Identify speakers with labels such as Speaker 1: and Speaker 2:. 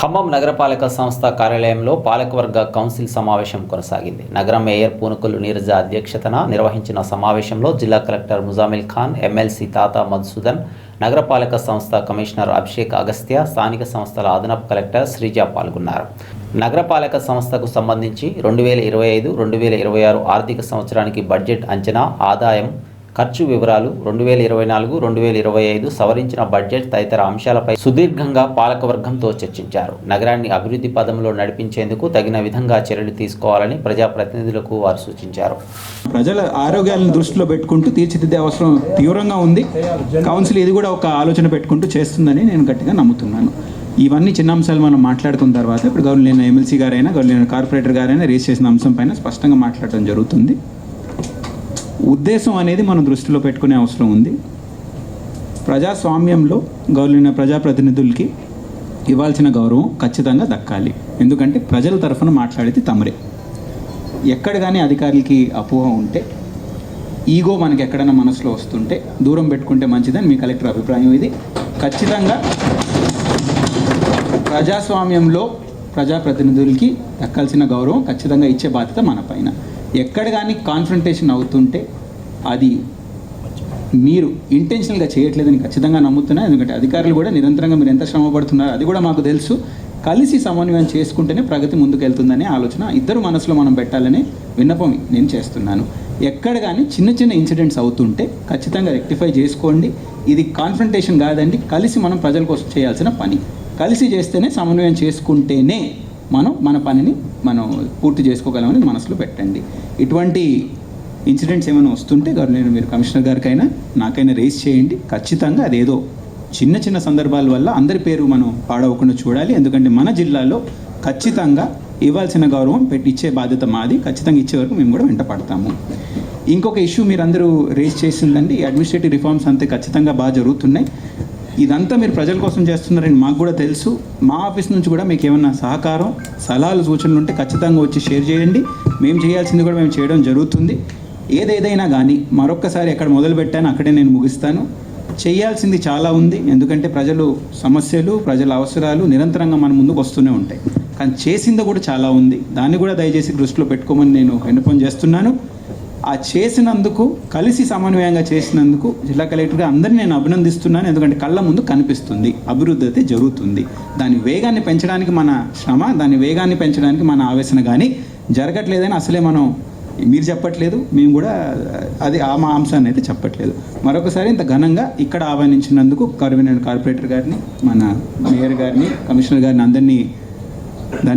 Speaker 1: ఖమ్మం నగరపాలక సంస్థ కార్యాలయంలో పాలకవర్గ కౌన్సిల్ సమావేశం కొనసాగింది. నగరం మేయర్ పూనుకొల్లు నీరజ అధ్యక్షతన నిర్వహించిన సమావేశంలో జిల్లా కలెక్టర్ ముజామిల్ ఖాన్ ఎమ్మెల్సీ తాత మధుసూదన్ నగరపాలక సంస్థ కమిషనర్ అభిషేక్ అగస్త్య స్థానిక సంస్థల అదనపు కలెక్టర్ శ్రీజ పాల్గొన్నారు. నగరపాలక సంస్థకు సంబంధించి రెండు వేల ఇరవై ఐదు రెండు వేల ఇరవై ఆరు ఆర్థిక సంవత్సరానికి బడ్జెట్ అంచనా ఆదాయం ఖర్చు వివరాలు రెండు వేల ఇరవై నాలుగు రెండు వేల ఇరవై ఐదు సవరించిన బడ్జెట్ తదితర అంశాలపై సుదీర్ఘంగా పాలకవర్గంతో చర్చించారు. నగరాన్ని అభివృద్ధి పదంలో నడిపించేందుకు తగిన విధంగా చర్యలు తీసుకోవాలని ప్రజాప్రతినిధులకు వారు సూచించారు.
Speaker 2: ప్రజల ఆరోగ్యాలను దృష్టిలో పెట్టుకుంటూ తీర్చిదిద్దే అవసరం తీవ్రంగా ఉంది. కౌన్సిల్ ఇది కూడా ఒక ఆలోచన పెట్టుకుంటూ చేస్తుందని నేను గట్టిగా నమ్ముతున్నాను. ఇవన్నీ చిన్న అంశాలు మనం మాట్లాడుకున్న తర్వాత ఇప్పుడు గవర్నమెంట్ ఎమ్మెల్సీ గారైనా గవర్నమెంట్ కార్పొరేటర్ గారైనా రేస్ చేసిన అంశం పైన స్పష్టంగా మాట్లాడడం జరుగుతుంది. ఉద్దేశం అనేది మనం దృష్టిలో పెట్టుకునే అవసరం ఉంది. ప్రజాస్వామ్యంలో గౌరవ ప్రజాప్రతినిధులకి ఇవ్వాల్సిన గౌరవం ఖచ్చితంగా దక్కాలి. ఎందుకంటే ప్రజల తరఫున మాట్లాడితే తమరే. ఎక్కడ కానీ అధికారులకి అపోహ ఉంటే ఈగో మనకి ఎక్కడైనా మనసులో వస్తుంటే దూరం పెట్టుకుంటే మంచిదని మీ కలెక్టర్ అభిప్రాయం ఇది. ఖచ్చితంగా ప్రజాస్వామ్యంలో ప్రజాప్రతినిధులకి దక్కాల్సిన గౌరవం ఖచ్చితంగా ఇచ్చే బాధ్యత మన పైన. ఎక్కడ కానీ కాన్ఫ్రంటేషన్ అవుతుంటే అది మీరు ఇంటెన్షనల్గా చేయట్లేదని ఖచ్చితంగా నమ్ముతున్నా ఎందుకంటే అధికారులు కూడా నిరంతరంగా మీరు ఎంత శ్రమ పడుతున్నారో అది కూడా మాకు తెలుసు. కలిసి సమన్వయం చేసుకుంటేనే ప్రగతి ముందుకెళ్తుందనే ఆలోచన ఇద్దరు మనసులో మనం పెట్టాలనే విన్నపం నేను చేస్తున్నాను. ఎక్కడ కానీ చిన్న చిన్న ఇన్సిడెంట్స్ అవుతుంటే ఖచ్చితంగా రెక్టిఫై చేసుకోండి. ఇది కాన్ఫ్రంటేషన్ కాదండి కలిసి మనం ప్రజల కోసం చేయాల్సిన పని. కలిసి చేస్తేనే సమన్వయం చేసుకుంటేనే మనం మన పనిని మనం పూర్తి చేసుకోగలమని మనసులో పెట్టండి. ఇటువంటి ఇన్సిడెంట్స్ ఏమైనా వస్తుంటే నేను మీరు కమిషనర్ గారికైనా నాకైనా రేస్ చేయండి. ఖచ్చితంగా అదేదో చిన్న చిన్న సందర్భాల వల్ల అందరి పేరు మనం పాడవకుండా చూడాలి. ఎందుకంటే మన జిల్లాలో ఖచ్చితంగా ఇవ్వాల్సిన గౌరవం పెట్టి ఇచ్చే బాధ్యత మాది. ఖచ్చితంగా ఇచ్చే వరకు మేము కూడా వెంట పడతాము. ఇంకొక ఇష్యూ మీరు అందరూ రేస్ చేసిందండి. అడ్మినిస్ట్రేటివ్ రిఫార్మ్స్ అంతే ఖచ్చితంగా బాగా జరుగుతున్నాయి. ఇదంతా మీరు ప్రజల కోసం చేస్తున్నారని మాకు కూడా తెలుసు. మా ఆఫీస్ నుంచి కూడా మీకు ఏమన్నా సహకారం సలహాలు సూచనలు ఉంటే ఖచ్చితంగా వచ్చి షేర్ చేయండి. మేము చేయాల్సింది కూడా మేము చేయడం జరుగుతుంది. ఏదేదైనా కానీ మరొక్కసారి ఎక్కడ మొదలు పెట్టాను అక్కడే నేను ముగిస్తాను. చేయాల్సింది చాలా ఉంది. ఎందుకంటే ప్రజలు సమస్యలు ప్రజల అవసరాలు నిరంతరంగా మన ముందుకు వస్తూనే ఉంటాయి. కానీ చేసింది కూడా చాలా ఉంది. దాన్ని కూడా దయచేసి దృష్టిలో పెట్టుకోమని నేను విన్నపం చేస్తున్నాను. ఆ చేసినందుకు కలిసి సమన్వయంగా చేసినందుకు జిల్లా కలెక్టర్గా అందరినీ నేను అభినందిస్తున్నాను. ఎందుకంటే కళ్ళ ముందు కనిపిస్తుంది అభివృద్ధి అయితే జరుగుతుంది. దాని వేగాన్ని పెంచడానికి మన శ్రమ దాని వేగాన్ని పెంచడానికి మన ఆవేశన కానీ జరగట్లేదని అసలే మనం మీరు చెప్పట్లేదు మేము కూడా అది ఆ మా అంశాన్ని అయితే చెప్పట్లేదు. మరొకసారి ఇంత ఘనంగా ఇక్కడ ఆహ్వానించినందుకు గవర్నమెంట్ కార్పొరేటర్ గారిని మన మేయర్ గారిని కమిషనర్ గారిని అందరినీ